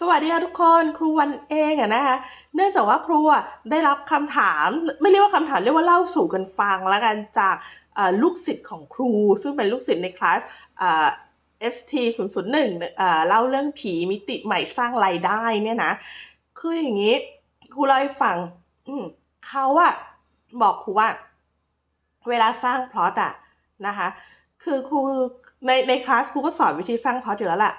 สวัสดีค่ะทุกคนครูวันเองอะนะคะ เนื่องจากว่าครูได้รับคำถามไม่เรียกว่าคำถามเรียกว่าเล่าสู่กันฟังแล้วกันจากลูกศิษย์ของครู ซึ่งเป็นลูกศิษย์ในคลาสเอ่อ ST 0 0 1เอ่อเล่าเรื่องผีมิติใหม่สร้างรายได้เนี่ยนะคืออย่างนี้ครูเล่าให้ฟังอืเขาอะบอกครูว่า เวลาสร้างพลอตอะนะคะ คือครูในในคลาสครูก็สอนวิธีสร้างพลอตอยู่แล้วแหละ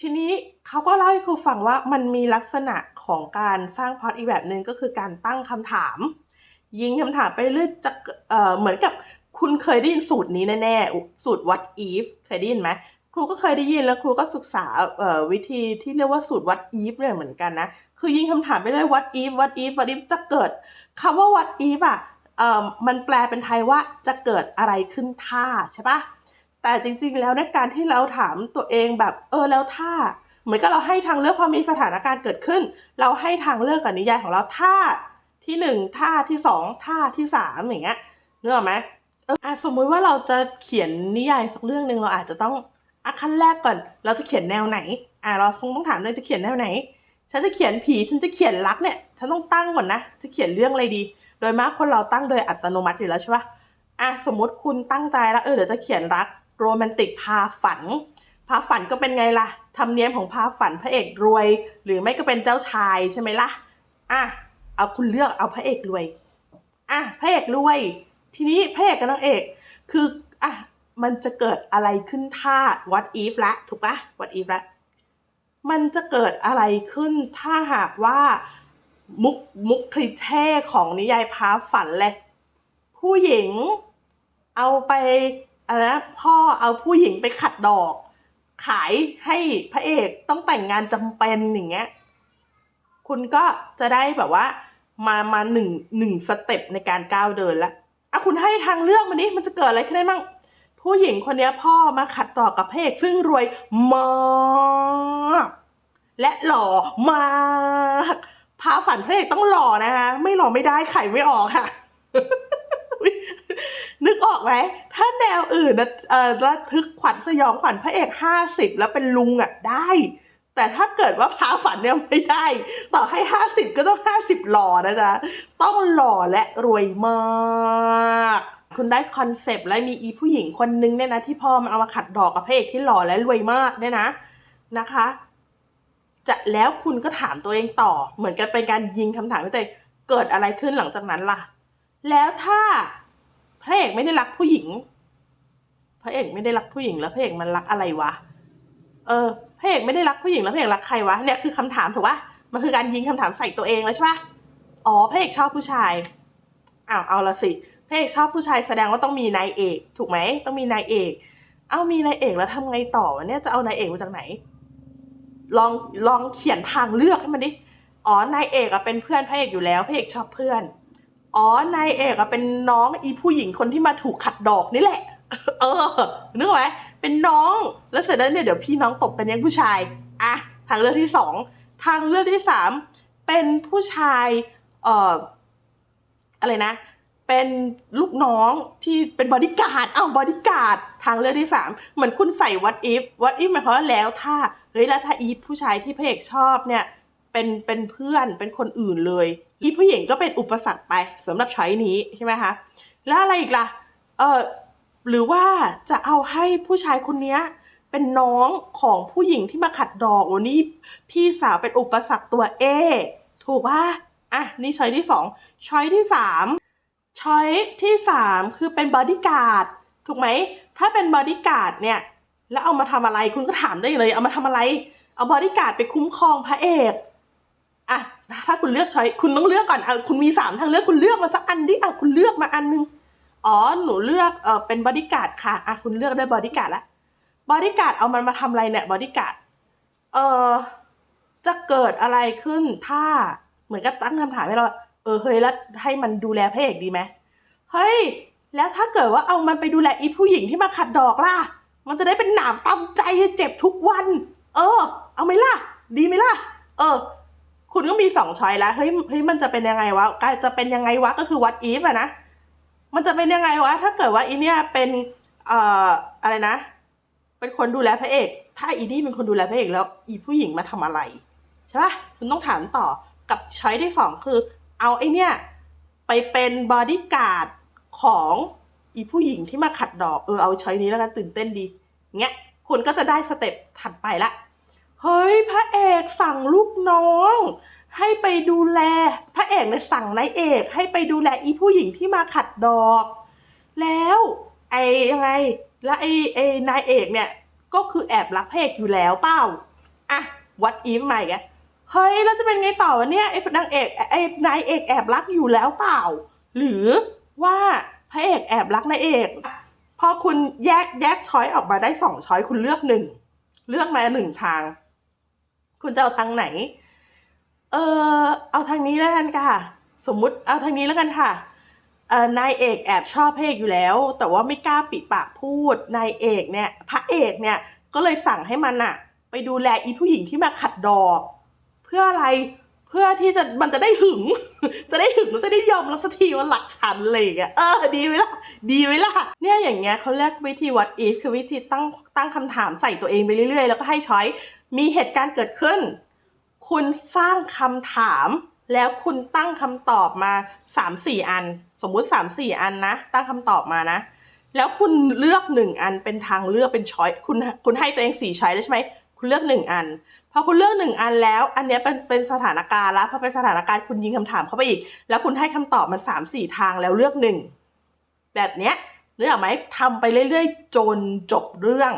ทีนี้ เขาก็เล่าให้ครูฟังว่ามันมีลักษณะของการสร้างพล็อตอีกแบบหนึ่งก็คือการตั้งคำถาม ยิงคำถามไปเรื่อยจะเอ่อเหมือนกับคุณเคยได้ยินสูตรนี้แน่ๆ สูตร what if เคยได้ยินไหมครูก็เคยได้ยินแล้วครูก็ศึกษาวิธีที่เรียกว่าสูตร what if เนี่ยเหมือนกันนะ คือยิงคำถามไปเรื่อย what if what if what if จะเกิดคำว่า what if อะมันแปลเป็นไทยว่าจะเกิดอะไรขึ้นถ้าใช่ปะแต่จริงๆแล้วในการที่เราถามตัวเองแบบเออแล้วถ้า เหมือนกับเราให้ทางเลือกพอมีสถานการณ์เกิดขึ้น เราให้ทางเลือกกับนิยายของเราท่าที่หนึ่งท่าที่สองท่าที่สามอย่างเงี้ยนึกออกไหมเอออะสมมุติว่าเราจะเขียนนิยายสักเรื่องหนึ่งเราอาจจะต้องอะขั้นแรกก่อน เราจะเขียนแนวไหนอะเราคงต้องถามเลยจะเขียนแนวไหน ฉันจะเขียนผีฉันจะเขียนรักเนี่ยฉันต้องตั้งก่อนนะจะเขียนเรื่องอะไรดี โดยมากคนเราตั้งโดยอัตโนมัติอยู่แล้วใช่ปะอะสมมติคุณตั้งใจแล้วเออเดี๋ยวจะเขียนรักโรแมนติกพาฝัน พาฝันก็เป็นไงล่ะธรรมเนียมของพาฝันพระเอกรวย หรือไม่ก็เป็นเจ้าชายใช่ไหมล่ะอะเอาคุณเลือกเอาพระเอกรวยอะพระเอกรวย ทีนี้พระเอกกับนางเอก คืออะมันจะเกิดอะไรขึ้นถ้า what if ละถูกปะ what if ละมันจะเกิดอะไรขึ้นถ้าหากว่ามุกมุกคลิเช่ของนิยายพาฝันเลยผู้หญิงเอาไปอะไรนะพ่อเอาผู้หญิงไปขัดดอก ขายให้พระเอกต้องแต่งงานจำเป็นอย่างเงี้ยคุณก็จะได้แบบว่า มามาหนึ่งหนึ่งสเต็ปในการก้าวเดินละอะคุณให้ทางเลือกมาดิมันจะเกิดอะไรขึ้นได้มั่งผู้หญิงคนนี้พ่อมาขัดดอกกับพระเอกซึ่งรวยมากและหล่อมากพาฝันพระเอกต้องหล่อนะคะ ไม่หล่อไม่ได้ไข่ไม่ออกค่ะ นึกออกไหมถ้าแนวอื่นนะเออระทึกขวัญสยองขวัญพระเอกห้าสิบแล้วเป็นลุงอะได้ แต่ถ้าเกิดว่าพาฝันเนี่ยไม่ได้ ต่อให้ห้าสิบก็ต้องห้าสิบหล่อนะจ๊ะ ต้องหล่อและรวยมาก คุณได้คอนเซปต์และมีอีผู้หญิงคนนึงเนี่ยนะ ที่พ่อมันเอามาขัดดอกกับพระเอกที่หล่อและรวยมากเนี่ยนะนะคะ จะแล้วคุณก็ถามตัวเองต่อ เหมือนกันเป็นการยิงคำถามให้ตัวเองเกิดอะไรขึ้นหลังจากนั้นล่ะ แล้วถ้าพระเอกไม่ได้รักผู้หญิง พระเอกไม่ได้รักผู้หญิงแล้วพระเอกมันรักอะไรวะ เออ พระเอกไม่ได้รักผู้หญิงแล้วพระเอกรักใครวะ เนี่ยคือคำถามถูกปะมันคือการยิงคำถามใส่ตัวเองแล้วใช่ปะอ๋อ พระเอกชอบผู้ชาย อ้าว เอาละสิ พระเอกชอบผู้ชายแสดงว่าต้องมีนายเอก ถูกไหม ต้องมีนายเอก เอามีนายเอกแล้วทำไงต่อวะเนี่ยจะเอานายเอกมาจากไหน ลองลองเขียนทางเลือกให้มันดิ อ๋อ นายเอกอะเป็นเพื่อนพระเอกอยู่แล้ว พระเอกชอบเพื่อน อ๋อนายเอกอะเป็นน้องอีผู้หญิงคนที่มาถูกขัดดอกนี่แหละ เออนึกอไหมเป็นน้องแล้วเสร็จแล้วเนี่ยเดี๋ยวพี่น้องตบกันยังผู้ชายอะทางเลือกที่สองทางเลือกที่สามเป็นผู้ชายเอ่ออะไรนะ เป็นลูกน้องที่เป็นบอดี้การ์ดอ้าวบอดี้การ์ดทางเลือกที่สามเหมือนคุณใส่ what if what if หมายความว่าแล้วถ้าเฮ้ยแล้วถ้าอีฟผู้ชายที่พระเอกชอบเนี่ย เป็นเป็นเพื่อนเป็นคนอื่นเลยอีผู้หญิงก็เป็นอุปสรรคไปสำหรับช้อยนี้ใช่ไหมคะแล้วอะไรอีกล่ะเออหรือว่าจะเอาให้ผู้ชายคนเนี้ยเป็นน้องของผู้หญิงที่มาขัดดอกวันนี้พี่สาวเป็นอุปสรรคตัวเอถูกป่ะอะนี่ช้อยที่สองช้อยที่สามช้อยที่สามคือเป็นบอดี้การ์ดถูกไหมถ้าเป็นบอดี้การ์ดเนี่ยแล้วเอามาทำอะไรคุณก็ถามได้เลย เอามาทำอะไร เอาบอดี้การ์ดไปคุ้มครองพระเอก อะถ้าคุณเลือกช้อยคุณต้องเลือกก่อนอะคุณมีสามทางเลือกคุณเลือกมาสักอันดิอะคุณเลือกมาอันนึงอ๋อหนูเลือกเออเป็นบอดี้การ์ดค่ะอะคุณเลือกได้บอดี้การ์ดละบอดี้การ์ดเอามันมาทำอะไรเนี่ยบอดี้การ์ดเออจะเกิดอะไรขึ้นถ้าเหมือนกับตั้งคำถามให้เรา เออเฮ้ยแล้วให้มันดูแลพระเอกดีไหมเฮ้ย แล้วถ้าเกิดว่าเอามันไปดูแลอีผู้หญิงที่มาขัดดอกล่ะ มันจะได้เป็นหนามตำใจเจ็บทุกวัน เออ เอาไหมล่ะ ดีไหมล่ะ เออ คุณก็มีสองช้อยแล้วเฮ้ยเฮ้ยมันจะเป็นยังไงวะกจะเป็นยังไงวะก็คือ what if อะนะมันจะเป็นยังไงวะถ้าเกิดว่าอีเนี่ยเป็นเอ่ออะไรนะ เป็นคนดูแลพระเอก ถ้าอีนี่เป็นคนดูแลพระเอกแล้ว อีผู้หญิงมาทำอะไรใช่ปะคุณต้องถามต่อกับช้อยที่สองคือ เอาไอเนี่ย ไปเป็นบอดี้การ์ดของอีผู้หญิงที่มาขัดดอกเออเอาช้อยนี้แล้วกันตื่นเต้นดีเงี้ยคุณก็จะได้สเต็ปถัดไปละ เฮ้ยพระเอกสั่งลูกน้อง ให้ไปดูแล พระเอกเนี่ยสั่งนายเอก ให้ไปดูแลอีผู้หญิงที่มาขัดดอก แล้วไอ้ยังไง แล้วไอ้ไอ้นายเอกเนี่ย ก็คือแอบรักพระเอกอยู่แล้วเปล่าอะวัดอีฟใหม่แกเฮ้ยแล้วจะเป็นไงต่อวะเนี่ยไอ้นางเอกไอ้นายเอกแอบรักอยู่แล้วเปล่า หรือว่าพระเอกแอบรักนายเอกพอคุณแยกแยกช้อยออกมาได้สองช้อยคุณเลือกหนึ่งเลือกมาหนึ่งทาง คุณจะเอาทางไหน เออเอาทางนี้แล้วกันค่ะ สมมุติเอาทางนี้แล้วกันค่ะเออนายเอกแอบชอบพระเอกอยู่แล้ว แต่ว่าไม่กล้าปิดปากพูดนายเอกเนี่ย พระเอกเนี่ยก็เลยสั่งให้มันอะไปดูแลอีผู้หญิงที่มาขัดดอก เพื่ออะไร พื่อที่จะมันจะได้หึง จะได้หึงจะได้ยอมรับสักทีว่าหลักฉันอะไรอย่างเลยเออดีไหมล่ะดีไหมล่ะเนี่ยอย่างเงี้ยเขาเรียกวิธี what if คือวิธีตั้งตั้งคำถามใส่ตัวเองไปเรื่อยๆ แล้วก็ให้ช้อยมีเหตุการณ์เกิดขึ้น คุณสร้างคำถาม แล้วคุณตั้งคำตอบมาสามสี่อัน สมมุติสามสี่อันนะ ตั้งคำตอบมานะ แล้วคุณเลือกหนึ่งอันเป็นทางเลือกเป็นช้อยคุณคุณให้ตัวเองสี่ช้อยแล้วใช่ไหมคุณเลือกหนึ่งอัน พอคุณเลือกหนึ่งอันแล้ว อันนี้เป็นเป็นสถานการณ์แล้วพอเป็นสถานการณ์คุณยิงคำถามเข้าไปอีก แล้วคุณให้คำตอบมันสามสี่ทางแล้วเลือกหนึ่งแบบเนี้ยนึกออกไหมทำไปเรื่อยๆ จนจบเรื่อง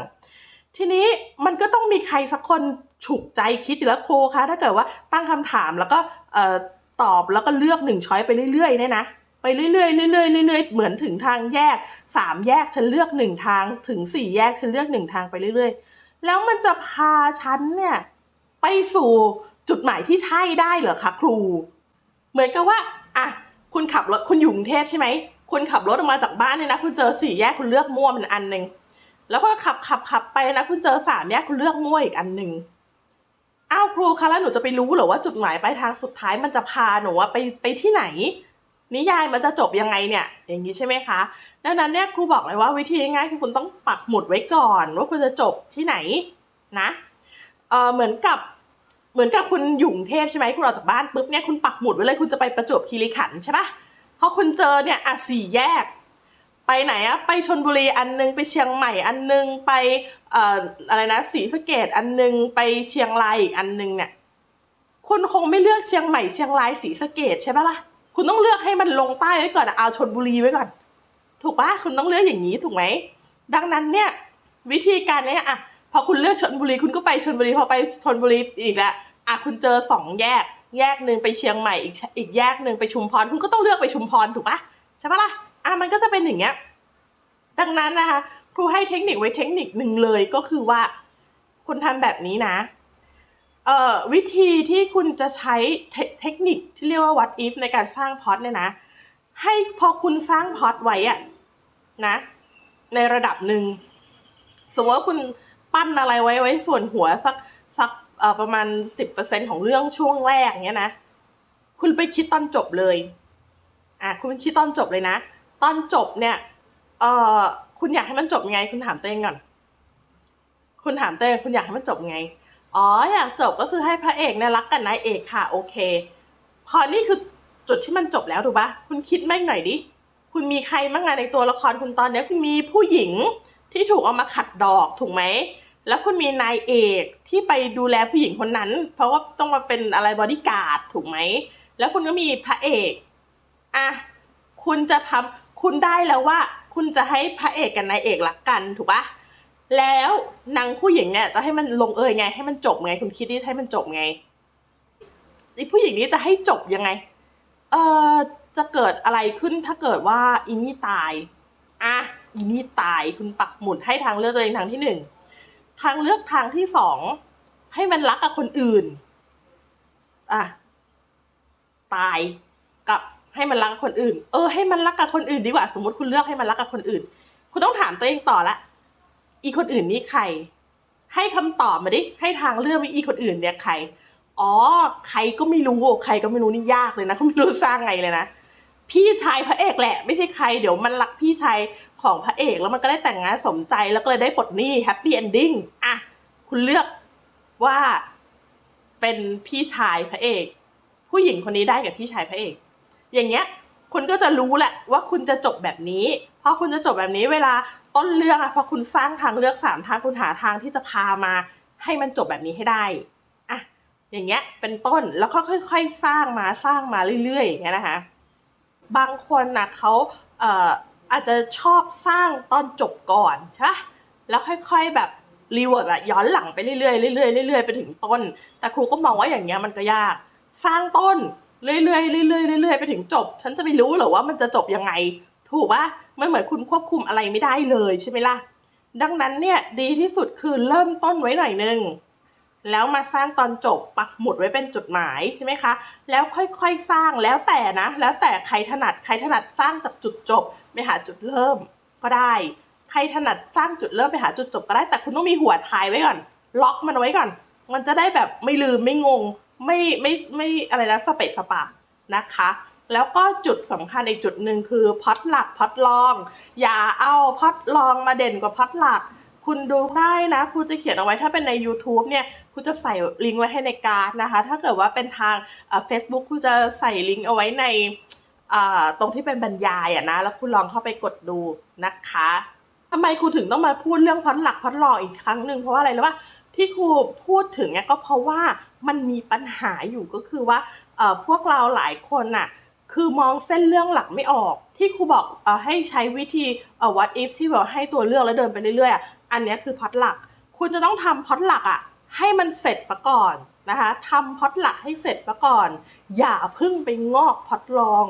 ทีนี้มันก็ต้องมีใครสักคนฉุกใจคิดอยู่แล้วโคคะถ้าเกิดว่าตั้งคำถามแล้วก็ตอบแล้วก็เลือกหนึ่งช้อยไปเรื่อยๆเนี่ยนะไปเรื่อยๆเรื่อยๆเรื่อยๆเหมือนถึงทางแยกสามแยกฉันเลือกหนึ่งทาง ถึงสี่แยกฉันเลือกหนึ่งทางไปเรื่อย ๆ แล้วมันจะพาฉันเนี่ย ไปสู่จุดหมายที่ใช่ได้เหรอคะครู เหมือนกับว่าอะคุณขับรถคุณอยู่กรุงเทพใช่ไหมคุณขับรถออกมาจากบ้านเนี่ยนะคุณเจอสี่แยกคุณเลือกมั่วมันอันหนึ่งแล้วก็ขับขับขับไปนะคุณเจอสามแยกคุณเลือกมั่วอีกอันหนึ่งอ้าวครูคะแล้วหนูจะไปรู้เหรอว่าจุดหมายปลายทางสุดท้ายมันจะพาหนูว่าไปไปที่ไหน นิยายมันจะจบยังไงเนี่ย อย่างนี้ใช่ไหมคะดังนั้นเนี่ยครูบอกเลยว่าวิธีง่ายคือคุณต้องปักหมุดไว้ก่อน ว่าคุณจะจบที่ไหนนะเออเหมือนกับ เหมือนกับคุณอยู่กรุงเทพใช่ไหมคุณออกจากบ้านปุ๊บเนี่ยคุณปักหมุดไว้เลยคุณจะไปประจวบคีรีขันธ์ใช่ปะพอคุณเจอเนี่ยอะสี่แยก ไปไหนอะไปชนบุรีอันนึงไปเชียงใหม่อันนึงไปเอ่ออะไรนะศรีสะเกดอันนึงไปเชียงรายอีกอันนึงเนี่ยคุณคงไม่เลือกเชียงใหม่เชียงรายศรีสะเกดใช่ปะล่ะคุณต้องเลือกให้มันลงใต้ไว้ก่อนเอาชนบุรีไว้ก่อน ถูกปะคุณต้องเลือกอย่างนี้ถูกไหมดังนั้นเนี่ยวิธีการเนี้ยอะพอคุณเลือกชนบุรีคุณก็ไปชนบุรีพอไปชนบุรีอีกแล้ว อะคุณเจอสองแยก แยกหนึ่งไปเชียงใหม่อีกอีกแยกหนึ่งไปชุมพรคุณก็ต้องเลือกไปชุมพรถูกปะใช่ปะล่ะอะมันก็จะเป็นอย่างเงี้ยดังนั้นนะคะครูให้เทคนิคไว้เทคนิคหนึ่งเลยก็คือว่า คุณทำแบบนี้นะเอ่อวิธีที่คุณจะใช้เทคนิคที่เรียกว่า what if ในการสร้างพอตเนี่ยนะ ให้พอคุณสร้างพอตไว้อะนะ ในระดับหนึ่งสมมติว่าคุณปั้นอะไรไว้ไว้ส่วนหัวสักสัก ประมาณสิบเปอร์เซ็นของเรื่องช่วงแรกเนี้ยนะ คุณไปคิดตอนจบเลย อะคุณไปคิดตอนจบเลยนะ ตอนจบเนี่ย เออคุณอยากให้มันจบยังไง คุณถามตัวเองก่อน คุณถามตัวเองคุณอยากให้มันจบยังไง อ๋อ อยากจบก็คือให้พระเอกเนี่ยรักกับนายเอกค่ะ โอเค พอนี่คือจุดที่มันจบแล้วถูกปะคุณคิดแม่งหน่อยดิ คุณมีใครบ้างงในตัวละครคุณตอนเนี้ยคุณมีผู้หญิงที่ถูกเอามาขัดดอกถูกไหม แล้วคุณมีนายเอกที่ไปดูแลผู้หญิงคนนั้น เพราะว่าต้องมาเป็นอะไรบอดี้การ์ดถูกไหม แล้วคุณก็มีพระเอกอะคุณจะทำคุณได้แล้วว่า คุณจะให้พระเอกกับนายเอกรักกันถูกปะแล้วนางผู้หญิงเนี่ยจะให้มันลงเอยไง ให้มันจบไง คุณคิดดิให้มันจบไงไอผู้หญิงนี้จะให้จบยังไง เอ่อจะเกิดอะไรขึ้นถ้าเกิดว่าอีนี่ตายอะอีนี่ตายคุณปักหมุดให้ทางเลือกตัวเองทางที่หนึ่ง ทางเลือกทางที่สองให้มันรักกับคนอื่น อะ ตายกับให้มันรักกับคนอื่น เออให้มันรักกับคนอื่นดีกว่า สมมติคุณเลือกให้มันรักกับคนอื่น คุณต้องถามตัวเองต่อละ อีคนอื่นนี่ใคร ให้คำตอบมาดิ ให้ทางเลือกว่าอีคนอื่นเนี่ยใคร อ๋อ ใครก็ไม่รู้ใครก็ไม่รู้นี่ยากเลยนะเขาไม่รู้สร้างไงเลยนะ พี่ชายพระเอกแหละ ไม่ใช่ใคร เดี๋ยวมันรักพี่ชาย ของพระเอกแล้วมันก็ได้แต่งงานสมใจแล้วก็เลยได้ปลดหนี้แฮปปี้เอนดิ้งอะคุณเลือกว่าเป็นพี่ชายพระเอก ผู้หญิงคนนี้ได้กับพี่ชายพระเอก อย่างเงี้ยคุณก็จะรู้แหละว่าคุณจะจบแบบนี้เพราะคุณจะจบแบบนี้เวลาต้นเรื่องอะพอคุณสร้างทางเลือกสามทางคุณหาทางที่จะพามา ให้มันจบแบบนี้ให้ได้อะอย่างเงี้ยเป็นต้นแล้วก็ค่อย ๆ สร้างมาสร้างมาเรื่อยๆอย่างเงี้ยนะคะ บางคนนะเขาเอาจจะชอบสร้างตอนจบก่อนใช่ปะแล้วค่อยๆแบบรีเวิร์ดอะย้อนหลังไปเรื่อยๆเรื่อยๆเรื่อยๆไปถึงต้น แต่ครูก็มองว่าอย่างเงี้ยมันก็ยาก สร้างต้นเรื่อยๆเรื่อยๆเรื่อยๆไปถึงจบ ฉันจะไปรู้หรอว่ามันจะจบยังไง ถูกปะมันเหมือนคุณควบคุมอะไรไม่ได้เลยใช่ไหมล่ะ ดังนั้นเนี่ยดีที่สุดคือเริ่มต้นไว้หน่อยนึง แล้วมาสร้างตอนจบปักหมุดไว้เป็นจุดหมายใช่ไหมคะ แล้วค่อยๆสร้างแล้วแต่นะ แล้วแต่ใครถนัดใครถนัดสร้างจากจุดจบไปหาจุดเริ่มก็ได้ ใครถนัดสร้างจุดเริ่มไปหาจุดจบก็ได้ แต่คุณต้องมีหัวท้ายไว้ก่อน ล็อกมันไว้ก่อน มันจะได้แบบไม่ลืมไม่งง ไม่ไม่ไม่อะไรนะสเปะสปะนะคะ แล้วก็จุดสำคัญอีกจุดหนึ่งคือพอดหลักพอดรอง อย่าเอาพอดรองมาเด่นกว่าพอดหลัก คุณดูได้นะครูจะเขียนเอาไว้ถ้าเป็นใน YouTube เนี่ยครูจะใส่ลิงก์ไว้ให้ในการ์ดนะคะ ถ้าเกิดว่าเป็นทางเฟซบุ๊กครูจะใส่ลิงก์เอาไว้ในตรงที่เป็นบรรยายอะนะ แล้วคุณลองเข้าไปกดดูนะคะทำไมครูถึงต้องมาพูดเรื่องพอดหลักพอดรออีกครั้งหนึ่งเพราะว่าอะไรรู้ป่ะที่ครูพูดถึงเนี่ยก็เพราะว่ามันมีปัญหาอยู่ก็คือว่าพวกเราหลายคนน่ะคือมองเส้นเรื่องหลักไม่ออก ที่ครูบอกอให้ใช้วิธี what if ที่แบบให้ตัวเลือกแล้วเดินไปเรื่อยๆ อันนี้คือพอตหลัก คุณจะต้องทำพอตหลักอะให้มันเสร็จซะก่อนนะคะทำพอตหลักให้เสร็จซะก่อน อย่าเพึ่งไปงอกพอตรอง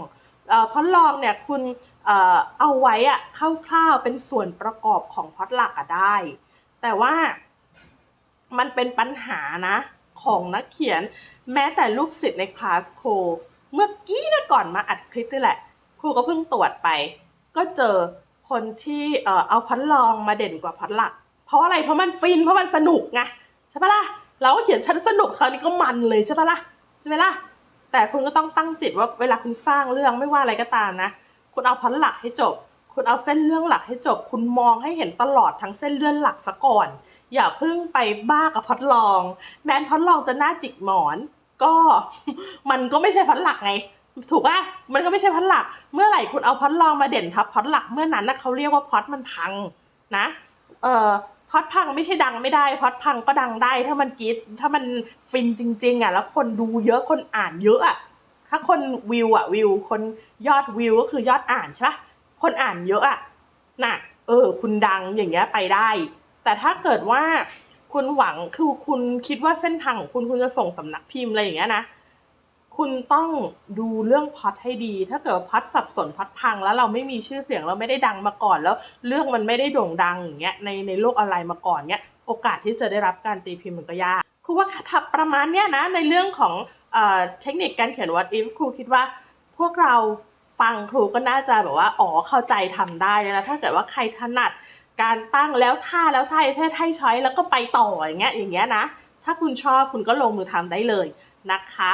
เอ่อพล็องเนี่ยคุณเอาไว้อะคร่าวๆเป็นส่วนประกอบของพอตหลักอะได้ แต่ว่ามันเป็นปัญหานะของนักเขียนแม้แต่ลูกศิษย์ในคลาสโครูเมื่อกี้นะก่อนมาอัดคลิปนี่แหละ ครูก็เพิ่งตรวจไป ก็เจอ คนที่เออเอาพล็อดรองมาเด่นกว่าพล็อดหลัก เพราะอะไรเพราะมันฟินเพราะมันสนุกไงใช่ปะล่ะเราก็เขียนชั้นสนุกคราวนี้ก็มันเลยใช่ปะล่ะใช่ไหมล่ะแต่คุณก็ต้องตั้งจิตว่าเวลาคุณสร้างเรื่องไม่ว่าอะไรก็ตามนะคุณเอาพล็อดหลักให้จบ คุณเอาเส้นเรื่องหลักให้จบ คุณมองให้เห็นตลอดทั้งเส้นเรื่องหลักซะก่อน อย่าเพิ่งไปบ้ากับพล็อดรอง แม้นพล็อดรองจะหน่าจิกหมอน ก็มันก็ไม่ใช่พล็อดหลักไง ถูกป่ะมันก็ไม่ใช่พล็อดหลัก เมื่อไหร่คุณเอาพล็อดรองมาเด่นทับพล็อดหลักเมื่อนั้นนะเขาเรียกว่าพล็อดมันพังนะ เอ่อพล็อดพังไม่ใช่ดังไม่ได้พล็อดพังก็ดังได้ ถ้ามันกรีดถ้ามันฟินจริง ๆอะแล้วคนดูเยอะคนอ่านเยอะอะถ้าคนวิวอะวิว คนยอดวิวก็คือยอดอ่านใช่ปะคนอ่านเยอะอะน่ะเออ คุณดังอย่างเงี้ยไปได้ แต่ถ้าเกิดว่าคุณหวังคือคุณคิดว่าเส้นทางของคุณคุณจะส่งสำนักพิมพ์อะไรอย่างเงี้ยนะ คุณต้องดูเรื่องพอตให้ดี ถ้าเกิดพล็อตสับสนพล็อตพังแล้วเราไม่มีชื่อเสียงเราไม่ได้ดังมาก่อนแล้ว เรื่องมันไม่ได้โด่งดังอย่างเงี้ยในในโลกออนไลน์มาก่อนเงี้ยโอกาสที่จะได้รับการตีพิมพ์มันก็ยากครูว่าถ้าประมาณเนี้ยนะในเรื่องของเอ่อเทคนิคการเขียน what if ครูคิดว่าพวกเราฟังครูก็น่าจะแบบว่าอ๋อเข้าใจทำได้แล้วถ้าเกิดว่าใครถนัดการตั้งแล้วท่าแล้วท่าเพศให้ช้อยแล้วก็ไปต่ออย่างเงี้ยอย่างเงี้ยนะถ้าคุณชอบคุณก็ลงมือทำได้เลยนะคะ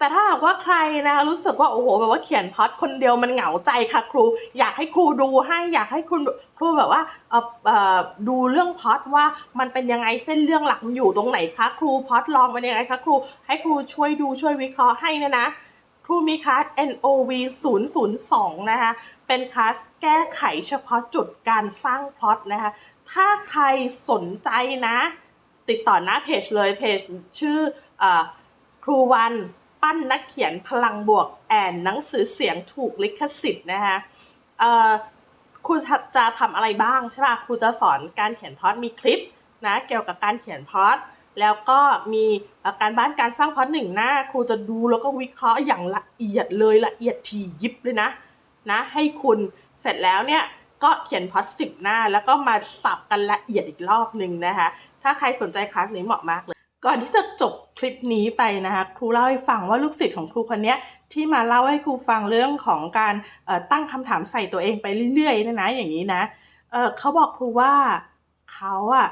แต่ถ้าหากว่าใครนะคะรู้สึกว่าโอ้โหแบบว่าเขียนพอดคนเดียวมันเหงาใจค่ะครู อยากให้ครูดูให้อยากให้คุณครูแบบว่าเออเออดูเรื่องพอดว่ามันเป็นยังไงเส้นเรื่องหลักมันอยู่ตรงไหนคะครูพอดลองเป็นยังไงคะครู ให้ครูช่วยดูช่วยวิเคราะห์ให้นี่ยนะครูมีคลาส NOV 002 นะคะ เป็นคลาสแก้ไขเฉพาะจุดการสร้างพล็อตนะคะ ถ้าใครสนใจนะ ติดต่อหน้าเพจเลยเพจชื่ออครูวัน ปั้นนักเขียนพลังบวกแอนหนังสือเสียงถูกลิขสิทธิ์นะคะครูจะทำอะไรบ้างใช่ป่ะครูจะสอนการเขียนพอตมีคลิปนะเกี่ยวกับการเขียนพอตแล้วก็มีการบ้านการสร้างพอตหนึ่งหน้าครูจะดูแล้วก็วิเคราะห์อย่างละเอียดเลยละเอียดถี่ยิบเลยนะนะให้คุณเสร็จแล้วเนี่ยก็เขียนพอตสิบหน้า แล้วก็มาสับกันละเอียดอีกรอบหนึ่งนะคะถ้าใครสนใจคลาสนี้เหมาะมากเลย ก่อนที่จะจบคลิปนี้ไปนะคะครูเล่าให้ฟังว่าลูกศิษย์ของครูคนนี้ที่มาเล่าให้ครูฟังเรื่องของการตั้งคำถามใส่ตัวเองไปเรื่อยๆนยนะอย่างนี้นะเเขาบอกครูว่าเขาอะ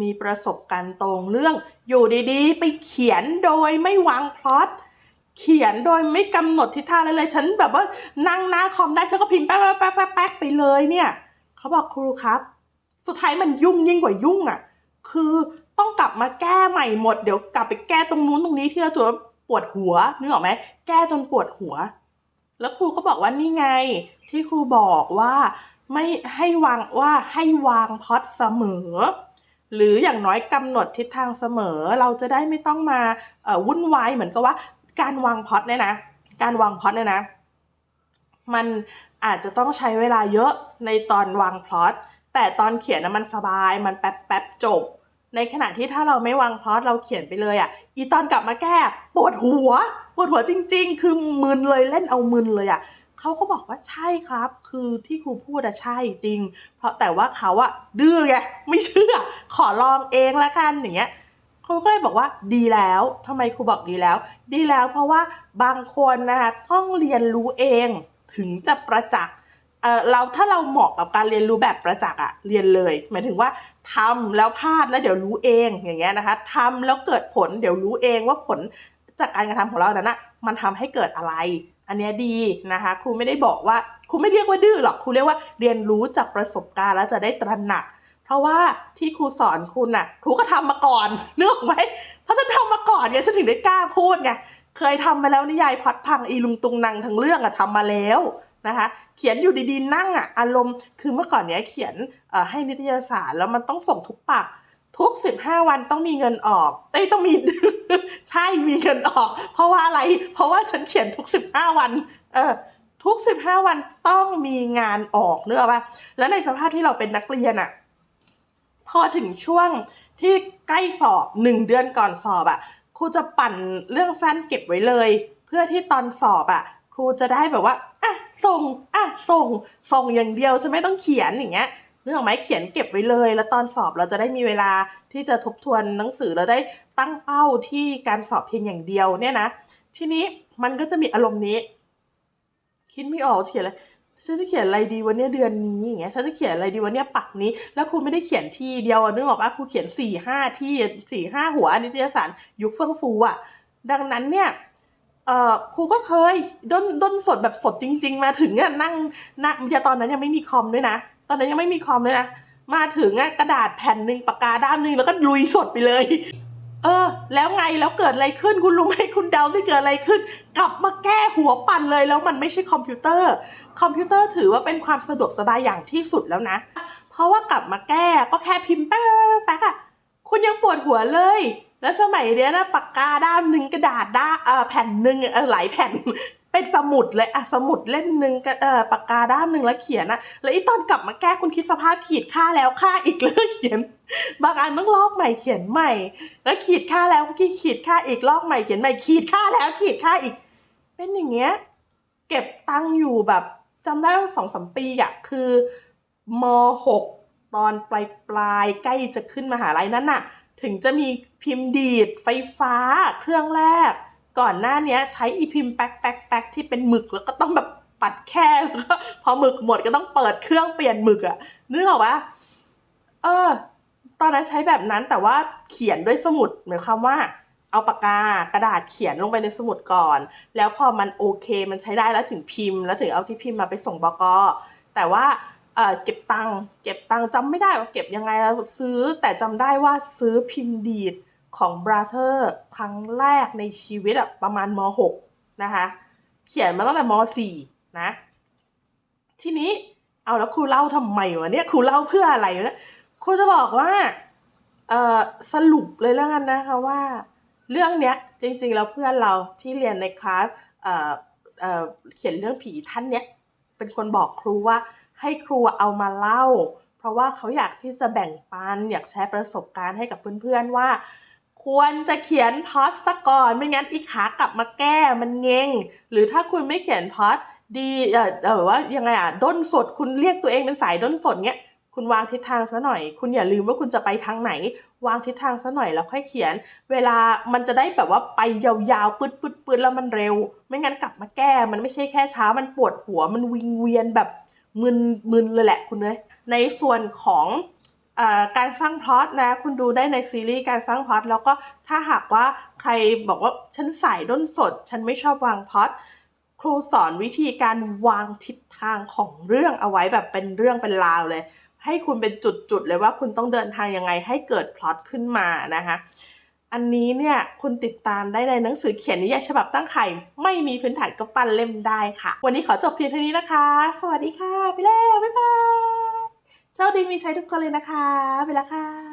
มีประสบการณ์ตรงเรื่องอยู่ดีๆ ไปเขียนโดยไม่วางพล็อตเขียนโดยไม่กำหนดทิศทางอะไรเลยฉันแบบว่านั่งหน้าคอมได้ฉันก็พิมพ์แป๊กแป๊กแป๊กแป๊กไปเลยเนี่ยเขาบอกครูครับ สุดท้ายมันยุ่งยิ่งกว่ายุ่งอะ่ะคือ ต้องกลับมาแก้ใหม่หมด เดี๋ยวกลับไปแก้ตรงนู้นตรงนี้ที่เราตัวปวดหัวนึกออกไหมแก้จนปวดหัว แล้วครูก็บอกว่านี่ไง ที่ครูบอกว่าไม่ให้วางว่าให้วางพอตเสมอ หรืออย่างน้อยกำหนดทิศทางเสมอ เราจะได้ไม่ต้องมาวุ่นวายเหมือนกับว่า การวางพอตเนี่ยนะ การวางพอตเนี่ยนะ มันอาจจะต้องใช้เวลาเยอะในตอนวางพลอตแต่ตอนเขียนนะมันสบายมันแป๊บแป๊บจบ ในขณะที่ถ้าเราไม่วางพลอตเราเขียนไปเลยอะ อีตอนกลับมาแก้ปวดหัว ปวดหัวจริง ๆ คือมึนเลยเล่นเอามึนเลยอะเขาก็บอกว่าใช่ครับ คือที่ครูพูดอะใช่จริง เพราะแต่ว่าเขาอะดื้อไงไม่เชื่อ ขอลองเองละกันอย่างเงี้ยครูก็เลยบอกว่าดีแล้วทำไมครูบอกดีแล้ว ดีแล้วเพราะว่าบางคนนะคะต้องเรียนรู้เองถึงจะประจักษ์ เออเราถ้าเราเหมาะกับการเรียนรู้แบบประจักษ์อะเรียนเลย หมายถึงว่าทำแล้วพลาดแล้วเดี๋ยวรู้เองอย่างเงี้ยนะคะทำแล้วเกิดผลเดี๋ยวรู้เองว่าผลจากการกระทำของเรานั้นนะมันทำให้เกิดอะไร อันเนี้ยดีนะคะครูไม่ได้บอกว่าครูไม่เรียกว่าดื้อหรอกครูเรียกว่าเรียนรู้จากประสบการณ์แล้วจะได้ตระหนัก เพราะว่าที่ครูสอนคุณน่ะครูก็ทำมาก่อนนึกออกไหมเพราะฉันทำมาก่อนไงฉันถึงได้กล้าพูดไงเคยทำมาแล้วนิยายพล็อดพังอีลุงตุงนางทั้งเรื่องอะทำมาแล้ว นะคะเขียนอยู่ดีๆนั่งอะอารมณ์คือเมื่อก่อนเนี้ยเขียนให้นิตยสารแล้วมันต้องส่งทุกปักทุก 15 วันต้องมีเงินออกเอ้ยต้องมีใช่มีเงินออก เพราะว่าอะไร เพราะว่าฉันเขียนทุก 15 วันเออทุก 15 วันต้องมีงานออกเนอะปะแล้วในสภาพที่เราเป็นนักเรียนอะพอถึงช่วงที่ใกล้สอบหนึ่งเดือนก่อนสอบอะครูจะปั่นเรื่องสั้นเก็บไว้เลย เพื่อที่ตอนสอบอะครูจะได้แบบว่า ส่งอะส่งส่งอย่างเดียวฉันไหมต้องเขียนอย่างเงี้ยเรื่องไหมเขียนเก็บไว้เลย แล้วตอนสอบเราจะได้มีเวลาที่จะทบทวนหนังสือแล้วได้ตั้งเป้าที่การสอบเพียงอย่างเดียวเนี่ยนะทีนี้มันก็จะมีอารมณ์นี้ คิดไม่ออกเขียนอะไรฉันจะเขียนอะไรดีวันนี้เดือนนี้อย่างเงี้ยฉันจะเขียนอะไรดีวันนี้ปักนี้ แล้วครูไม่ได้เขียนที่เดียวอะนึกออกปะครูเขียนสี่ห้าที่สี่ห้าหัวนิตยสารยุคเฟื่องฟูอะดังนั้นเนี่ย เออครูก็เคยด้นด้นสดแบบสดจริง ๆ มาถึงอะนั่งนั่งอย่าตอนนั้นยังไม่มีคอมด้วยนะ ตอนนั้นยังไม่มีคอมด้วยนะ มาถึงอะกระดาษแผ่นหนึ่งปากกาด้ามหนึ่งแล้วก็ลุยสดไปเลย เออ แล้วไงแล้วเกิดอะไรขึ้น คุณรู้ไหมคุณเดาที่เกิดอะไรขึ้น กลับมาแก้หัวปั่นเลยแล้วมันไม่ใช่คอมพิวเตอร์ คอมพิวเตอร์ถือว่าเป็นความสะดวกสบายอย่างที่สุดแล้วนะ เพราะว่ากลับมาแก้ก็แค่พิมพ์แป๊กแป๊กอะคุณยังปวดหัวเลย แล้วสมัยเนี้ยนะปากกาด้ามหนึ่งกระดาษด้าเออแผ่นหนึ่งเออหลายแผ่นเป็นสมุดเลยอะสมุดเล่มหนึ่งกระเออปากกาด้ามหนึ่งแล้วเขียนอะแล้วไอีตอนกลับมาแก้คุณคิดสภาพขีดค่าแล้วค่าอีกแล้วเขียน บางอันต้องลอกใหม่เขียนใหม่ แล้วขีดค่าแล้วกี้ขีดค่าอีกลอกใหม่เขียนใหม่ขีดค่าแล้วขีดค่าอีก เป็นอย่างเงี้ยเก็บตังค์อยู่แบบจำได้ว่าสองสามปีอะคือมหกตอนปลายปลายใกล้จะขึ้นมหาลัยนั้นน่ะ ถึงจะมีพิมพ์ดีดไฟฟ้าเครื่องแรก ก่อนหน้านี้ใช้อีพิมพ์แป๊กแป๊กแป๊กที่เป็นหมึกแล้วก็ต้องแบบปัดแค่แล้วก็พอหมึกหมดก็ต้องเปิดเครื่องเปลี่ยนหมึกอะนึกออกปะเออ ตอนนั้นใช้แบบนั้นแต่ว่าเขียนด้วยสมุดหมายความว่าเอาปากกากระดาษเขียนลงไปในสมุดก่อน แล้วพอมันโอเคมันใช้ได้แล้วถึงพิมพ์ แล้วถึงเอาที่พิมพ์มาไปส่งบกแต่ว่า เก็บตังค์เก็บตังค์จำไม่ได้ว่าเก็บยังไงแล้วซื้อแต่จำได้ว่าซื้อพิมพ์ดีดของ Brother ครั้งแรกในชีวิตอะประมาณม .6 นะคะเขียนมาตั้งแต่ม .4 นะ ทีนี้เอาแล้วครูเล่าทำไมวะเนี่ยครูเล่าเพื่ออะไรวะเนี่ยครูจะบอกว่าเออสรุปเลยแล้วกันนะคะว่า เรื่องเนี้ยจริงๆแล้วเพื่อนเราที่เรียนในคลาสเออเออเขียนเรื่องผีท่านเนี้ยเป็นคนบอกครูว่า ให้ครูเอามาเล่า เพราะว่าเขาอยากที่จะแบ่งปัน อยากแชร์ประสบการณ์ให้กับเพื่อนๆว่า ควรจะเขียนพอดซะก่อนไม่งั้นอีขากลับมาแก้มันเงง หรือถ้าคุณไม่เขียนพอดดีเออเอแบบว่ายังไงอะด้นสดคุณเรียกตัวเองเป็นสายด้นสดเนี้ยคุณวางทิศทางซะหน่อย คุณอย่าลืมว่าคุณจะไปทางไหน วางทิศทางซะหน่อยแล้วค่อยเขียน เวลามันจะได้แบบว่าไปยาวๆปืดปืดปืดแล้วมันเร็ว ไม่งั้นกลับมาแก้ มันไม่ใช่แค่ช้ามันปวดหัวมันวิงเวียนแบบ มึนมึนเลยแหละคุณเลยในส่วนของอการสร้างพล็อตนะ คุณดูได้ในซีรีส์การสร้างพล็อตแล้วก็ถ้าหากว่าใครบอกว่าฉันสายด้นสด ฉันไม่ชอบวางพล็อตครูสอนวิธีการวางทิศทางของเรื่องเอาไว้แบบเป็นเรื่องเป็นราวเลย ให้คุณเป็นจุดๆเลยว่าคุณต้องเดินทางยังไงให้เกิดพล็อตขึ้นมานะคะ อันนี้เนี่ยคุณติดตามได้ในหนังสือเขียนนิยายฉบับตั้งไข่ ไม่มีพื้นฐานก็ปั้นเล่มได้ค่ะ วันนี้ขอจบเพียงเท่านี้นะคะ สวัสดีค่ะ ไปแล้ว บ๊ายบายโชคดีมีชัยทุกคนเลยนะคะ ไปแล้วค่ะ